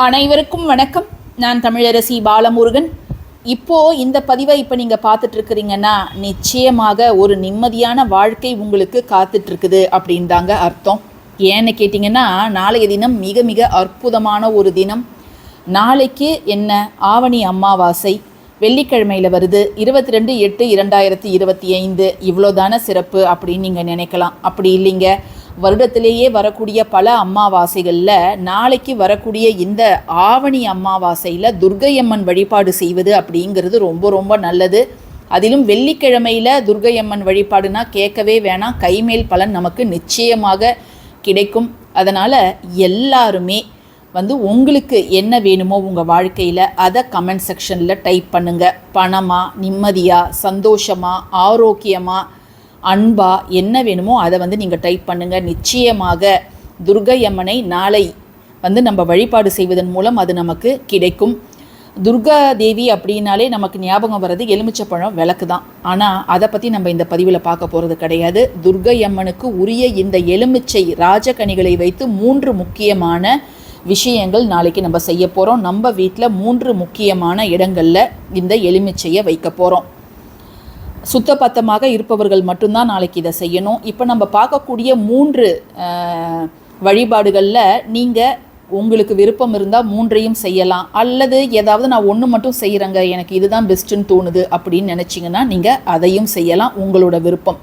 அனைவருக்கும் வணக்கம். நான் தமிழரசி பாலமுருகன். இப்போது இந்த பதிவை இப்போ நீங்கள் பார்த்துட்ருக்குறீங்கன்னா நிச்சயமாக ஒரு நிம்மதியான வாழ்க்கை உங்களுக்கு காத்துட்ருக்குது அப்படின்னு தாங்க அர்த்தம். ஏன்னு கேட்டிங்கன்னா நாளைய தினம் மிக மிக அற்புதமான ஒரு தினம். நாளைக்கு என்ன? ஆவணி அமாவாசை. வெள்ளிக்கிழமையில் வருது. இருபத்தி ரெண்டு எட்டு இரண்டாயிரத்தி இருபத்தி ஐந்து. இவ்வளோதான சிறப்பு அப்படின்னு நீங்கள் நினைக்கலாம். அப்படி இல்லைங்க. வருடத்திலேயே வரக்கூடிய பல அம்மாவாசைகளில் நாளைக்கு வரக்கூடிய இந்த ஆவணி அம்மாவாசையில் துர்கையம்மன் வழிபாடு செய்வது அப்படிங்கிறது ரொம்ப ரொம்ப நல்லது. அதிலும் வெள்ளிக்கிழமையில் துர்கையம்மன் வழிபாடுனா கேட்கவே வேணாம். கைமேல் பலன் நமக்கு நிச்சயமாக கிடைக்கும். அதனால் எல்லாருமே வந்து உங்களுக்கு என்ன வேணுமோ உங்கள் வாழ்க்கையில் அதை கமெண்ட் செக்ஷனில் டைப் பண்ணுங்கள் பணமாக நிம்மதியாக சந்தோஷமாக ஆரோக்கியமாக அன்பா என்ன வேணுமோ அதை வந்து நீங்கள் டைப் பண்ணுங்கள் நிச்சயமாக துர்கையம்மனை நாளை வந்து நம்ம வழிபாடு செய்வதன் மூலம் அது நமக்கு கிடைக்கும். துர்கா தேவி அப்படின்னாலே நமக்கு ஞாபகம் வர்றது எலுமிச்சப்பழம் விளக்கு தான். ஆனால் அதை பற்றி நம்ம இந்த பதிவில் பார்க்க போகிறது கிடையாது. துர்கை அம்மனுக்கு உரிய இந்த எலுமிச்சை ராஜகனிகளை வைத்து மூன்று முக்கியமான விஷயங்கள் நாளைக்கு நம்ம செய்ய போகிறோம் நம்ம வீட்டில் மூன்று முக்கியமான இடங்களில் இந்த எலுமிச்சையை வைக்க போகிறோம் சுத்தபத்தமாக இருப்பவர்கள் மட்டும்தான் நாளைக்கு இதை செய்யணும். இப்போ நம்ம பார்க்கக்கூடிய மூன்று வழிபாடுகளில் நீங்கள் உங்களுக்கு விருப்பம் இருந்தால் மூன்றையும் செய்யலாம். அல்லது ஏதாவது நான் ஒன்று மட்டும் செய்கிறேங்க எனக்கு இதுதான் பெஸ்ட்டுன்னு தோணுது அப்படின்னு நினச்சிங்கன்னா நீங்கள் அதையும் செய்யலாம் உங்களோட விருப்பம்.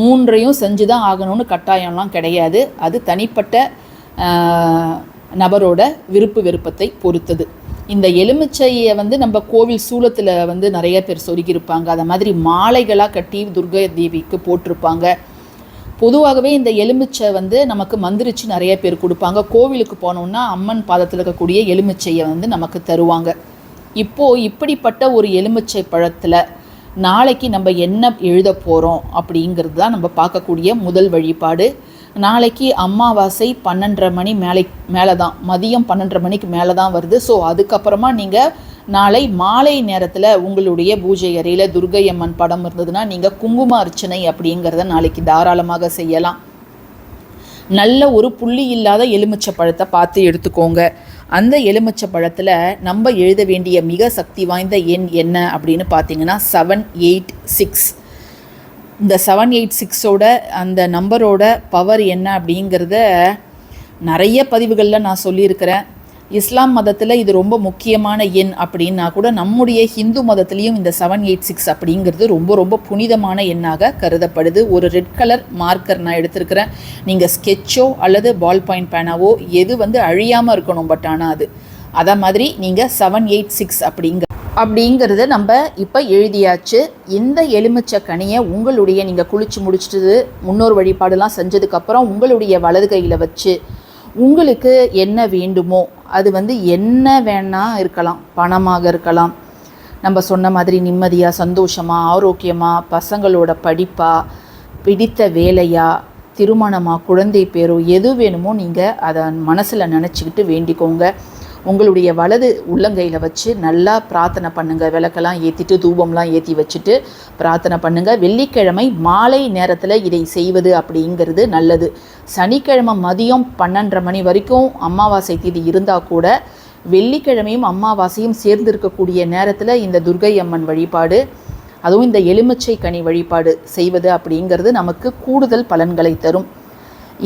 மூன்றையும் செஞ்சு தான் ஆகணும்னு கட்டாயம்லாம் கிடையாது. அது தனிப்பட்ட நபரோட விருப்பு விருப்பத்தை பொறுத்தது. இந்த எலுமிச்சையை வந்து நம்ம கோவில் சூலத்தில் வந்து நிறைய பேர் சொருகியிருப்பாங்க. அதை மாதிரி மாலைகளாக கட்டி துர்கா தேவிக்கு போட்டிருப்பாங்க. பொதுவாகவே இந்த எலுமிச்சை வந்து நமக்கு மந்திரிச்சு நிறைய பேர் கொடுப்பாங்க. கோவிலுக்கு போனோம்னா அம்மன் பாதத்தில் இருக்கக்கூடிய எலுமிச்சையை வந்து நமக்கு தருவாங்க. இப்போது இப்படிப்பட்ட ஒரு எலுமிச்சை பழத்தில் நாளைக்கு நம்ம என்ன எழுத போகிறோம் அப்படிங்கிறது தான் நம்ம பார்க்கக்கூடிய முதல் வழிபாடு. நாளைக்கு அமாவாசை பன்னெண்டரை மணி மேலே மேலே தான் மதியம் பன்னெண்டரை மணிக்கு மேலே தான் வருது. ஸோ அதுக்கப்புறமா நீங்கள் நாளை மாலை நேரத்தில் உங்களுடைய பூஜை அறையில் துர்கை அம்மன் படம் இருந்ததுன்னா நீங்கள் குங்கும அர்ச்சனை அப்படிங்கிறத நாளைக்கு தாராளமாக செய்யலாம். நல்ல ஒரு புள்ளி இல்லாத எலுமிச்சை பழத்தை பார்த்து எடுத்துக்கோங்க. அந்த எலுமிச்சை பழத்தில் நம்ம எழுத வேண்டிய மிக சக்தி வாய்ந்த எண் என்ன அப்படின்னு பார்த்தீங்கன்னா செவன் எயிட் சிக்ஸ் இந்த செவன் எயிட் சிக்ஸோட அந்த நம்பரோட பவர் என்ன அப்படிங்கிறத நிறைய பதிவுகளில் நான் சொல்லியிருக்கிறேன். இஸ்லாம் மதத்தில் இது ரொம்ப முக்கியமான எண் அப்படின்னா கூட நம்முடைய ஹிந்து மதத்துலேயும் இந்த செவன் எயிட் சிக்ஸ் அப்படிங்கிறது ரொம்ப ரொம்ப புனிதமான எண்ணாக கருதப்படுது. ஒரு ரெட் கலர் மார்க்கர் நான் எடுத்திருக்கிறேன். நீங்கள் ஸ்கெட்சோ அல்லது பால் பாயிண்ட் பேனாவோ எது வந்து அழியாமல் இருக்கணும் பட் ஆனால் அது. அதை மாதிரி நீங்கள் செவன் எயிட் சிக்ஸ் அப்படிங்கிற அப்படிங்கிறத நம்ம இப்போ எழுதியாச்சு. இந்த எலுமிச்சை கனியை உங்களுடைய நீங்கள் குளிச்சு முடிச்சிட்டு முன்னோர் வழிபாடுலாம் செஞ்சதுக்கப்புறம் உங்களுடைய வலது கையில் வச்சு உங்களுக்கு என்ன வேண்டுமோ அது வந்து என்ன வேணா இருக்கலாம். பணமாக இருக்கலாம். நம்ம சொன்ன மாதிரி நிம்மதியாக சந்தோஷமாக ஆரோக்கியமாக பசங்களோட படிப்பாக பிடித்த வேலையாக திருமணமாக குழந்தை பேரோ எது வேணுமோ நீங்கள் அதை மனசில் நினச்சிக்கிட்டு வேண்டிக்கோங்க. உங்களுடைய வலது உள்ளங்கையில் வச்சு நல்லா பிரார்த்தனை பண்ணுங்கள் விளக்கெல்லாம் ஏற்றிட்டு தூபம்லாம் ஏற்றி வச்சுட்டு பிரார்த்தனை பண்ணுங்கள் வெள்ளிக்கிழமை மாலை நேரத்தில் இதை செய்வது அப்படிங்கிறது நல்லது. சனிக்கிழமை மதியம் பன்னெண்டரை மணி வரைக்கும் அமாவாசை தேதி இருந்தால் கூட வெள்ளிக்கிழமையும் அமாவாசையும் சேர்ந்து இருக்கக்கூடிய நேரத்தில் இந்த துர்கை அம்மன் வழிபாடு அதுவும் இந்த எலுமிச்சை கனி வழிபாடு செய்வது அப்படிங்கிறது நமக்கு கூடுதல் பலன்களை தரும்.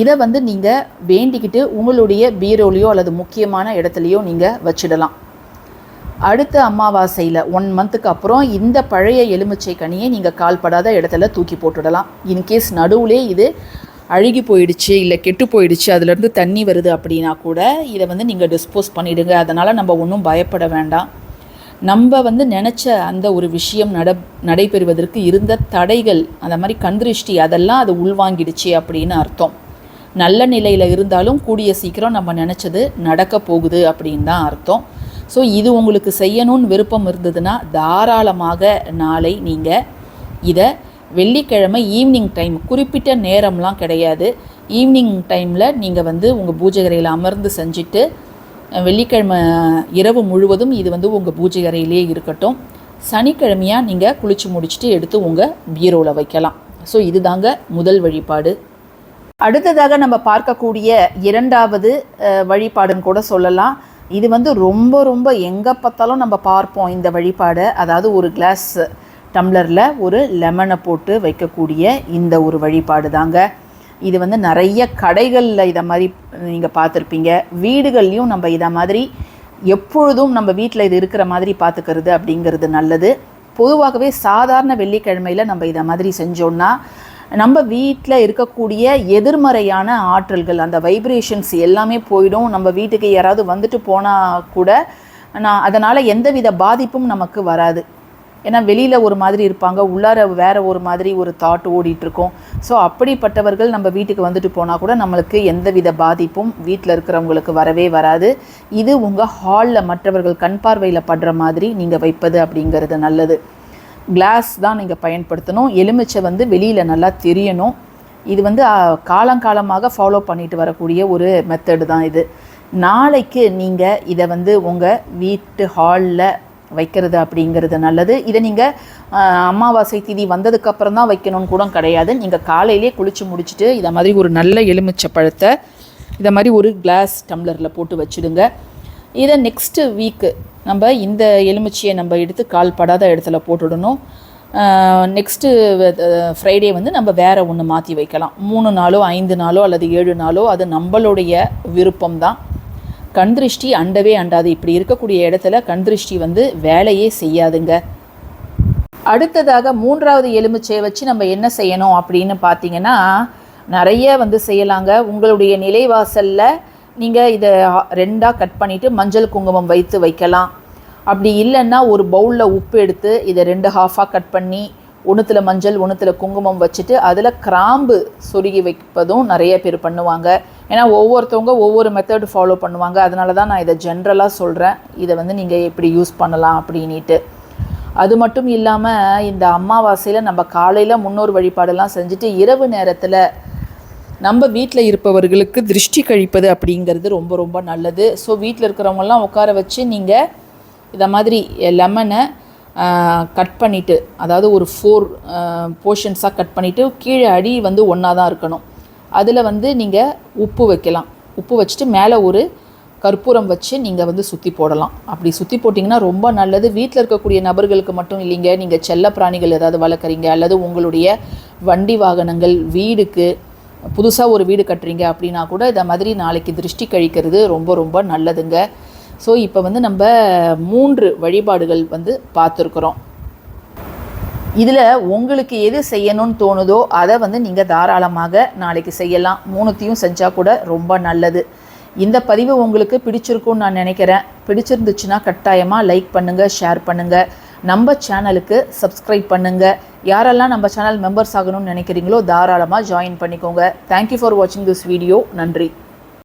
இதை வந்து நீங்கள் வேண்டிக்கிட்டு உங்களுடைய பீரோலையோ அல்லது முக்கியமான இடத்துலையோ நீங்கள் வச்சிடலாம். அடுத்த அமாவாசையில் ஒன் மந்த்துக்கு அப்புறம் இந்த பழைய எலுமிச்சை கனியை நீங்கள் கால்படாத இடத்துல தூக்கி போட்டுடலாம். இன்கேஸ் நடுவுலே இது அழுகி போயிடுச்சு இல்லை கெட்டு போயிடுச்சு அதுலேருந்து தண்ணி வருது அப்படின்னா கூட இதை வந்து நீங்கள் டிஸ்போஸ் பண்ணிவிடுங்க அதனால் நம்ம ஒன்றும் பயப்பட வேண்டாம். நம்ம வந்து நினச்ச அந்த ஒரு விஷயம் நட நடைபெறுவதற்கு இருந்த தடைகள் அந்த மாதிரி கந்திருஷ்டி அதெல்லாம் அது உள்வாங்கிடுச்சு அப்படின்னு அர்த்தம். நல்ல நிலையில் இருந்தாலும் கூடிய சீக்கிரம் நம்ம நினச்சது நடக்க போகுது அப்படின்னு தான் அர்த்தம். ஸோ இது உங்களுக்கு செய்யணும்னு விருப்பம் இருந்ததுன்னா தாராளமாக நாளை நீங்கள் இதை வெள்ளிக்கிழமை ஈவினிங் டைம் குறிப்பிட்ட நேரம்லாம் கிடையாது. ஈவினிங் டைமில் நீங்கள் வந்து உங்கள் பூஜை அறையில் அமர்ந்து செஞ்சுட்டு வெள்ளிக்கிழமை இரவு முழுவதும் இது வந்து உங்கள் பூஜை அறையிலே இருக்கட்டும். சனிக்கிழமையாக நீங்கள் குளித்து முடிச்சுட்டு எடுத்து உங்கள் பீரோவில் வைக்கலாம். ஸோ இதுதாங்க முதல் வழிபாடு. அடுத்ததாக நம்ம பார்க்கக்கூடிய இரண்டாவது வழிபாடுன்னு கூட சொல்லலாம். இது வந்து ரொம்ப ரொம்ப எங்கே பார்த்தாலும் நம்ம பார்ப்போம் இந்த வழிபாடை. அதாவது ஒரு கிளாஸ் டம்ளரில் ஒரு லெமனை போட்டு வைக்கக்கூடிய இந்த ஒரு வழிபாடு தாங்க. இது வந்து நிறைய கடைகளில் இதை மாதிரி நீங்கள் பார்த்துருப்பீங்க. வீடுகள்லேயும் நம்ம இதை மாதிரி எப்பொழுதும் நம்ம வீட்டில் இது இருக்கிற மாதிரி பார்த்துக்கிறது அப்படிங்கிறது நல்லது. பொதுவாகவே சாதாரண வெள்ளிக்கிழமையில் நம்ம இதை மாதிரி செஞ்சோன்னா நம்ம வீட்டில் இருக்கக்கூடிய எதிர்மறையான ஆற்றல்கள் அந்த வைப்ரேஷன்ஸ் எல்லாமே போயிடும். நம்ம வீட்டுக்கு யாராவது வந்துட்டு போனால் கூட நான் அதனால் எந்தவித பாதிப்பும் நமக்கு வராது. ஏன்னா வெளியில் ஒரு மாதிரி இருப்பாங்க உள்ளார வேற ஒரு மாதிரி ஒரு தாட் ஓடிட்டுருக்கோம். ஸோ அப்படிப்பட்டவர்கள் நம்ம வீட்டுக்கு வந்துட்டு போனால் கூட நம்மளுக்கு எந்தவித பாதிப்பும் வீட்டில் இருக்கிறவங்களுக்கு வரவே வராது. இது உங்கள் ஹாலில் மற்றவர்கள் கண் பார்வையில் படுற மாதிரி நீங்கள் வைப்பது அப்படிங்கிறது நல்லது. கிளாஸ் தான் நீங்கள் பயன்படுத்தணும். எலுமிச்சை வந்து வெளியில் நல்லா தெரியணும். இது வந்து காலங்காலமாக ஃபாலோ பண்ணிட்டு வரக்கூடிய ஒரு மெத்தடு தான் இது. நாளைக்கு நீங்கள் இதை வந்து உங்கள் வீட்டு ஹாலில் வைக்கிறது அப்படிங்கிறது நல்லது. இதை நீங்கள் அமாவாசை திதி வந்ததுக்கப்புறம் தான் வைக்கணும்னு கூட கிடையாது. நீங்கள் காலையிலே குளித்து முடிச்சுட்டு இதை மாதிரி ஒரு நல்ல எலுமிச்சை பழத்தை இதை மாதிரி ஒரு கிளாஸ் டம்ளரில் போட்டு வச்சுடுங்க. இதை நெக்ஸ்ட்டு வீக்கு நம்ம இந்த எலுமிச்சையை நம்ம எடுத்து கால் படாத இடத்துல போட்டுடணும். நெக்ஸ்ட்டு ஃப்ரைடே வந்து நம்ம வேறு ஒன்று மாற்றி வைக்கலாம். மூணு நாளோ ஐந்து நாளோ அல்லது ஏழு நாளோ அது நம்மளுடைய விருப்பம் தான் கண் திருஷ்டி அண்டவே அண்டாது. இப்படி இருக்கக்கூடிய இடத்துல கண் திருஷ்டி வந்து வேலையே செய்யாதுங்க. அடுத்ததாக மூன்றாவது எலுமிச்சையை வச்சு நம்ம என்ன செய்யணும் அப்படின்னு பார்த்தீங்கன்னா நிறைய வந்து செய்யலாங்க. உங்களுடைய நிலைவாசலில் நீங்கள் இதை ரெண்டாக கட் பண்ணிவிட்டு மஞ்சள் குங்குமம் வைத்து வைக்கலாம். அப்படி இல்லைன்னா ஒரு பவுலில் உப்பு எடுத்து இதை ரெண்டு ஹாஃபாக கட் பண்ணி ஒன்றுத்தில் மஞ்சள் ஒன்றுத்தில் குங்குமம் வச்சுட்டு அதில் கிராம்பு சொருகி வைப்பதும் நிறைய பேர் பண்ணுவாங்க. ஏன்னா ஒவ்வொருத்தவங்க ஒவ்வொரு மெத்தட் ஃபாலோ பண்ணுவாங்க. அதனால தான் நான் இதை ஜென்ரலாக சொல்கிறேன் இதை வந்து நீங்கள் எப்படி யூஸ் பண்ணலாம் அப்படின்ட்டு அது மட்டும் இல்லாமல் இந்த அமாவாசையில் நம்ம காலையில் முன்னோர் வழிபாடெல்லாம் செஞ்சுட்டு இரவு நேரத்தில் நம்ம வீட்டில் இருப்பவர்களுக்கு திருஷ்டி கழிப்பது அப்படிங்கிறது ரொம்ப ரொம்ப நல்லது. ஸோ வீட்டில் இருக்கிறவங்கெல்லாம் உட்கார வச்சு நீங்கள் இதை மாதிரி லெமனை கட் பண்ணிவிட்டு அதாவது ஒரு ஃபோர் போர்ஷன்ஸாக கட் பண்ணிவிட்டு கீழே அடி வந்து ஒன்றா தான் இருக்கணும். அதில் வந்து நீங்கள் உப்பு வைக்கலாம். உப்பு வச்சுட்டு மேலே ஒரு கற்பூரம் வச்சு நீங்கள் வந்து சுற்றி போடலாம். அப்படி சுற்றி போட்டிங்கன்னா ரொம்ப நல்லது. வீட்டில் இருக்கக்கூடிய நபர்களுக்கு மட்டும் இல்லைங்க. நீங்கள் செல்ல பிராணிகள் ஏதாவது வளர்க்குறீங்க அல்லது உங்களுடைய வண்டி வாகனங்கள் வீடுக்கு புதுசாக ஒரு வீடு கட்டுறீங்க அப்படின்னா கூட இதை மாதிரி நாளைக்கு திருஷ்டி கழிக்கிறது ரொம்ப ரொம்ப நல்லதுங்க. ஸோ இப்போ வந்து நம்ம மூன்று வழிபாடுகள் வந்து பார்த்துருக்குறோம். இதில் உங்களுக்கு எது செய்யணும்னு தோணுதோ அதை வந்து நீங்கள் தாராளமாக நாளைக்கு செய்யலாம். மூணுத்தையும் செஞ்சால் கூட ரொம்ப நல்லது. இந்த பதிவு உங்களுக்கு பிடிச்சிருக்கும்னு நான் நினைக்கிறேன். பிடிச்சிருந்துச்சுன்னா கட்டாயமாக லைக் பண்ணுங்கள் ஷேர் பண்ணுங்கள் நம்ம சேனலுக்கு சப்ஸ்கிரைப் பண்ணுங்கள் யாரெல்லாம் நம்ம சேனல் மெம்பர்ஸ் ஆகணும்னு நினைக்கிறீங்களோ தாராளமாக ஜாயின் பண்ணிக்கோங்க. தேங்க்யூ ஃபார் வாட்சிங் திஸ் வீடியோ நன்றி.